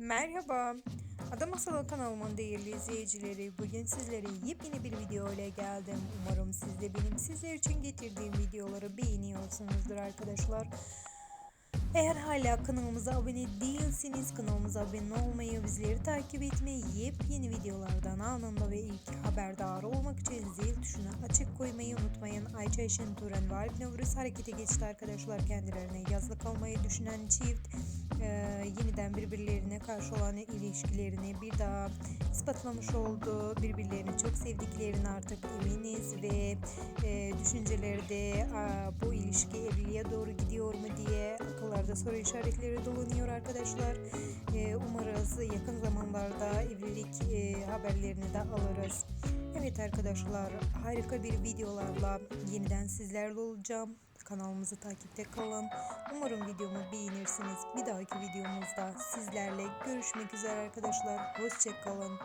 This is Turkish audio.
Merhaba. Ada Masalı kanalımın değerli izleyicileri. Bugün sizlere yepyeni bir video ile geldim. Umarım siz de benim sizler için getirdiğim videoları beğeniyorsunuzdur arkadaşlar. Eğer hala kanalımıza abone değilseniz kanalımıza abone olmayı, bizleri takip etmeyi, yepyeni videolardan anında ve ilk haberdar olmak için zil tuşuna açık koymayı unutmayın. Ayça Eşin Turan ve Alp harekete geçti arkadaşlar. Kendilerine yazlık almayı düşünen çift e, yeniden birbirlerine karşı olan ilişkilerini bir daha ispatlamış oldu. Birbirlerini çok sevdiklerini artık eminiz ve e, düşünceleri de "Aa, bu ilişki evliliğe doğru gidiyor mu diye akıllarda soru işaretleri dolanıyor arkadaşlar. E, umarız yakın zamanlarda evlilik e, haberlerini de alırız. Evet arkadaşlar harika bir videolarla yeniden sizlerle olacağım. Kanalımızı takipte kalın. Umarım videomu beğenirsiniz. Bir dahaki videomuzda sizlerle görüşmek üzere arkadaşlar. Hoşçakalın.